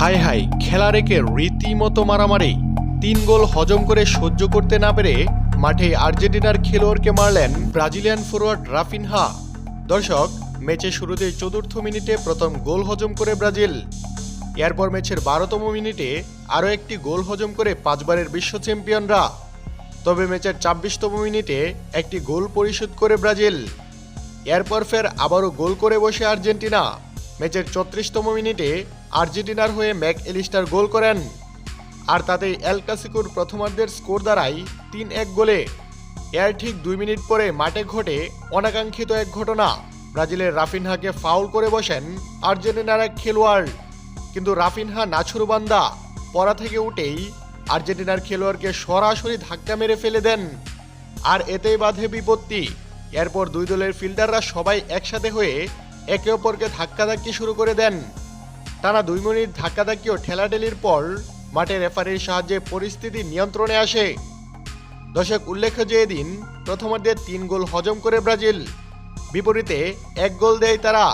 High high, খেলা রেখে রীতিমতো মারামারি। তিন গোল হজম করে সহ্য করতে না পেরে মাঠে আর্জেন্টিনার খেলোয়াড়কে মারলেন ব্রাজিলিয়ান ফরোয়ার্ড রাফিনহা। দর্শক, ম্যাচের শুরুতে চতুর্থ মিনিটে প্রথম গোল হজম করে ব্রাজিল। এরপর ম্যাচের বারোতম মিনিটে আরও একটি গোল হজম করে পাঁচবারের বিশ্ব চ্যাম্পিয়নরা। তবে ম্যাচের ছাব্বিশতম মিনিটে একটি গোল পরিশোধ করে ব্রাজিল। এরপর ফের আবারও গোল করে বসে আর্জেন্টিনা। ম্যাচের চত্রিশতম মিনিটে আর্জেন্টিনার হয়ে ম্যাক এলিস্টার গোল করেন। আর তাতেই এল ক্লাসিকোর প্রথমার্ধের স্কোর দাঁড়ায় তিন এক গোলে। এর ঠিক দুই মিনিট পরে মাঠে ঘটে অনাকাঙ্ক্ষিত এক ঘটনা। ব্রাজিলের রাফিনহাকে ফাউল করে বসেন আর্জেন্টিনার এক খেলোয়াড়। কিন্তু রাফিনহা নাছুরবান্দা পড়া থেকে উঠেই আর্জেন্টিনার খেলোয়াড়কে সরাসরি ধাক্কা মেরে ফেলে দেন। আর এতেই বাধে বিপত্তি। এরপর দুই দলের ফিল্ডাররা সবাই একসাথে হয়ে একে অপরকে ধাক্কাধাক্কি শুরু করে দেন। টানা দুই মিনিট ধাক্কাধাক্কি ও ঠেলাঠেলির পর মাঠে রেফারির সাহায্যে পরিস্থিতি নিয়ন্ত্রণে আসে। দর্শক উল্লেখ্য যে এদিন প্রথমার্ধে তিন গোল হজম করে ব্রাজিল। বিপরীতে এক গোল দেয় তারা।